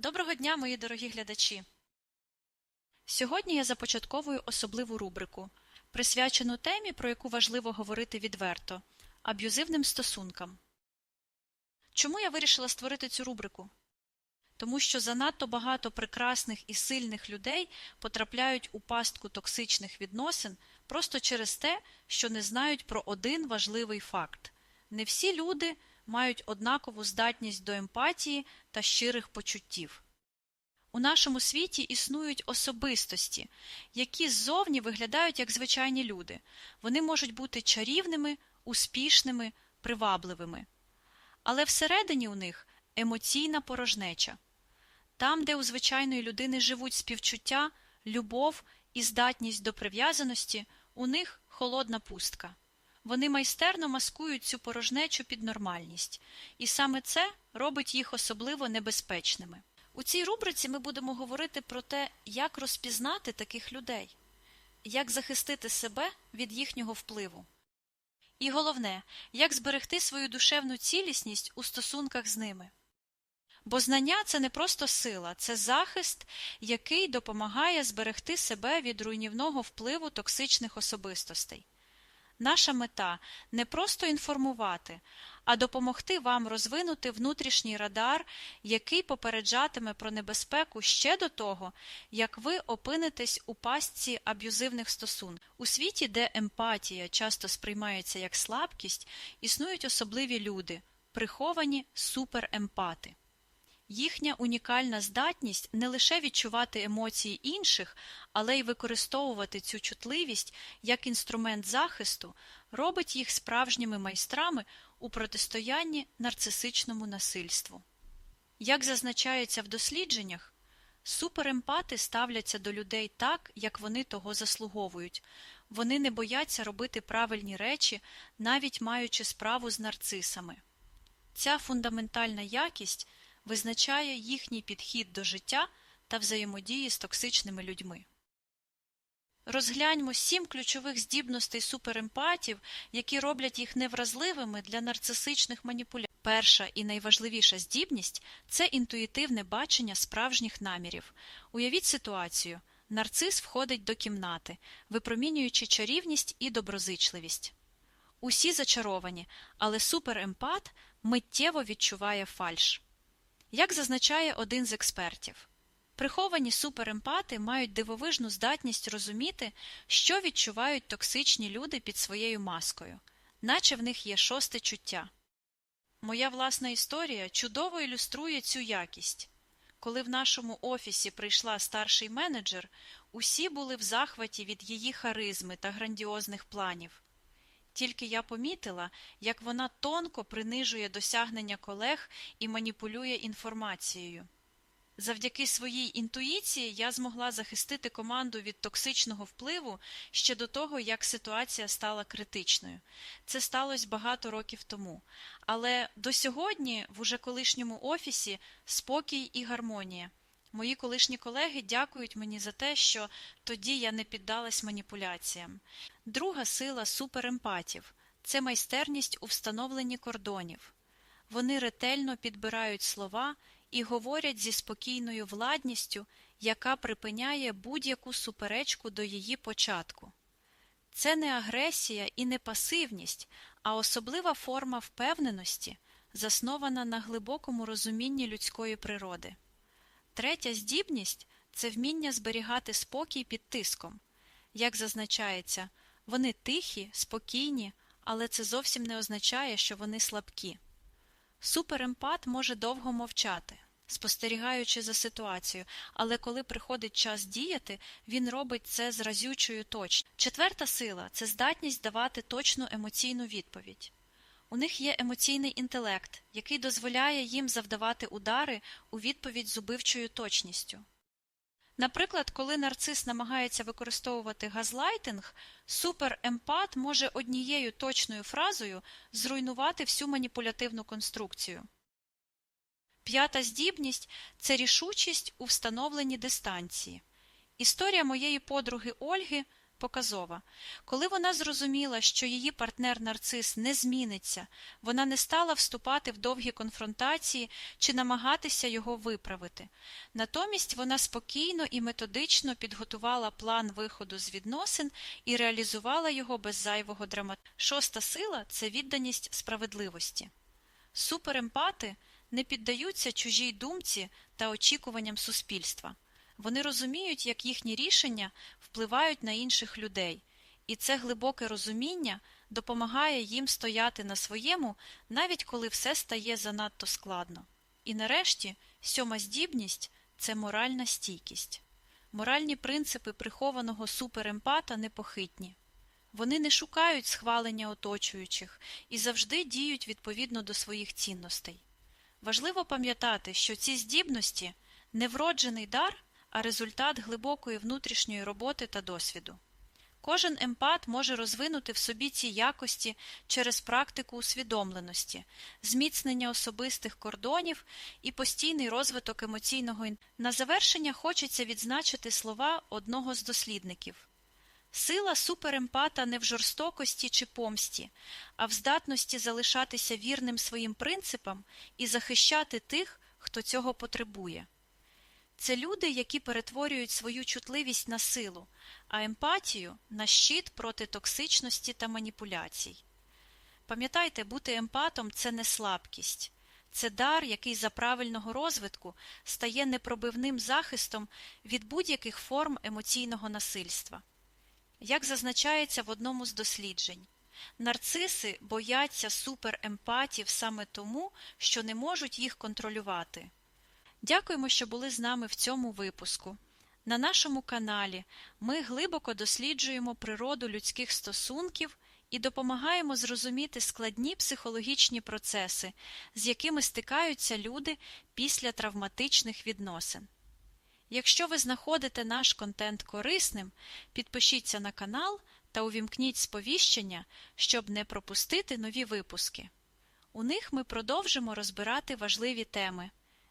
Доброго дня, мої дорогі глядачі! Сьогодні я започатковую особливу рубрику, присвячену темі, про яку важливо говорити відверто аб'юзивним стосункам. Чому я вирішила створити цю рубрику? Тому що занадто багато прекрасних і сильних людей потрапляють у пастку токсичних відносин просто через те, що не знають про один важливий факт не всі люди мають однакову здатність до емпатії та щирих почуттів. У нашому світі існують особистості, які ззовні виглядають як звичайні люди. Вони можуть бути чарівними, успішними, привабливими. Але всередині у них емоційна порожнеча. Там, де у звичайної людини живуть співчуття, любов і здатність до прив'язаності, у них холодна пустка. Вони майстерно маскують цю порожнечу під нормальність, і саме це робить їх особливо небезпечними. У цій рубриці ми будемо говорити про те, як розпізнати таких людей, як захистити себе від їхнього впливу. І головне, як зберегти свою душевну цілісність у стосунках з ними. Бо знання це не просто сила, це захист, який допомагає зберегти себе від руйнівного впливу токсичних особистостей. Наша мета не просто інформувати, а допомогти вам розвинути внутрішній радар, який попереджатиме про небезпеку ще до того, як ви опинитесь у пастці аб'юзивних стосунків. У світі, де емпатія часто сприймається як слабкість, існують особливі люди, приховані суперемпати. Їхня унікальна здатність не лише відчувати емоції інших, але й використовувати цю чутливість як інструмент захисту робить їх справжніми майстрами у протистоянні нарцисичному насильству. Як зазначається в дослідженнях, суперемпати ставляться до людей так, як вони того заслуговують, вони не бояться робити правильні речі, навіть маючи справу з нарцисами. Ця фундаментальна якість визначає їхній підхід до життя та взаємодії з токсичними людьми. Розгляньмо сім ключових здібностей суперемпатів, які роблять їх невразливими для нарцисичних маніпуляцій. Перша і найважливіша здібність це інтуїтивне бачення справжніх намірів. Уявіть ситуацію нарцис входить до кімнати, випромінюючи чарівність і доброзичливість. Усі зачаровані, але суперемпат миттєво відчуває фальш. Як зазначає один з експертів, приховані суперемпати мають дивовижну здатність розуміти, що відчувають токсичні люди під своєю маскою, наче в них є шосте чуття. Моя власна історія чудово ілюструє цю якість. Коли в нашому офісі прийшла старший менеджер, усі були в захваті від її харизми та грандіозних планів. Тільки я помітила, як вона тонко принижує досягнення колег і маніпулює інформацією. Завдяки своїй інтуїції я змогла захистити команду від токсичного впливу ще до того, як ситуація стала критичною. Це сталося багато років тому. Але до сьогодні, в уже колишньому офісі, спокій і гармонія. Мої колишні колеги дякують мені за те, що тоді я не піддалась маніпуляціям. Друга сила суперемпатів це майстерність у встановленні кордонів. Вони ретельно підбирають слова і говорять зі спокійною владністю, яка припиняє будь-яку суперечку до її початку. Це не агресія і не пасивність, а особлива форма впевненості, заснована на глибокому розумінні людської природи. Третя здібність це вміння зберігати спокій під тиском. Як зазначається, вони тихі, спокійні, але це зовсім не означає, що вони слабкі. Суперемпат може довго мовчати, спостерігаючи за ситуацією, але коли приходить час діяти, він робить це з разючою точністю. Четверта сила це здатність давати точну емоційну відповідь. У них є емоційний інтелект, який дозволяє їм завдавати удари у відповідь з убивчою точністю. Наприклад, коли нарцис намагається використовувати газлайтинг, суперемпат може однією точною фразою зруйнувати всю маніпулятивну конструкцію. П'ята здібність це рішучість у встановленні дистанції. Історія моєї подруги Ольги показова. Коли вона зрозуміла, що її партнер-нарцис не зміниться, вона не стала вступати в довгі конфронтації чи намагатися його виправити. Натомість вона спокійно і методично підготувала план виходу з відносин і реалізувала його без зайвого драматизму. Шоста сила це відданість справедливості. Суперемпати не піддаються чужій думці та очікуванням суспільства. Вони розуміють, як їхні рішення впливають на інших людей, і це глибоке розуміння допомагає їм стояти на своєму, навіть коли все стає занадто складно. І нарешті сьома здібність це моральна стійкість. Моральні принципи прихованого суперемпата непохитні. Вони не шукають схвалення оточуючих і завжди діють відповідно до своїх цінностей. Важливо пам'ятати, що ці здібності не вроджений дар, а результат глибокої внутрішньої роботи та досвіду. Кожен емпат може розвинути в собі ці якості через практику усвідомленості, зміцнення особистих кордонів і постійний розвиток емоційного На завершення хочеться відзначити слова одного з дослідників. Сила суперемпата не в жорстокості чи помсті, а в здатності залишатися вірним своїм принципам і захищати тих, хто цього потребує. Це люди, які перетворюють свою чутливість на силу, а емпатію на щит проти токсичності та маніпуляцій. Пам'ятайте, бути емпатом це не слабкість, це дар, який за правильного розвитку стає непробивним захистом від будь-яких форм емоційного насильства. Як зазначається в одному з досліджень, нарциси бояться суперемпатів саме тому, що не можуть їх контролювати. Дякуємо, що були з нами в цьому випуску. На нашому каналі ми глибоко досліджуємо природу людських стосунків і допомагаємо зрозуміти складні психологічні процеси, з якими стикаються люди після травматичних відносин. Якщо ви знаходите наш контент корисним, підпишіться на канал та увімкніть сповіщення, щоб не пропустити нові випуски. У них ми продовжимо розбирати важливі теми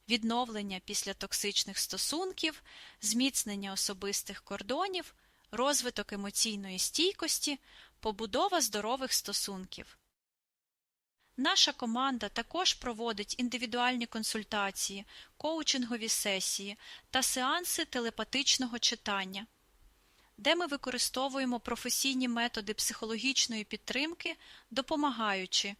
відновлення після токсичних стосунків, зміцнення особистих кордонів, розвиток емоційної стійкості, побудова здорових стосунків. Наша команда також проводить індивідуальні консультації, коучингові сесії та сеанси телепатичного читання, де ми використовуємо професійні методи психологічної підтримки, допомагаючи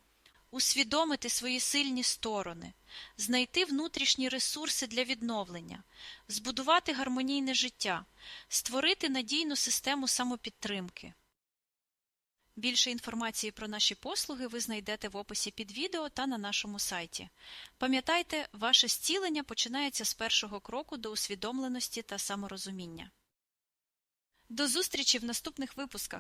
усвідомити свої сильні сторони, знайти внутрішні ресурси для відновлення, збудувати гармонійне життя, створити надійну систему самопідтримки. Більше інформації про наші послуги ви знайдете в описі під відео та на нашому сайті. Пам'ятайте, ваше зцілення починається з першого кроку до усвідомленості та саморозуміння. До зустрічі в наступних випусках!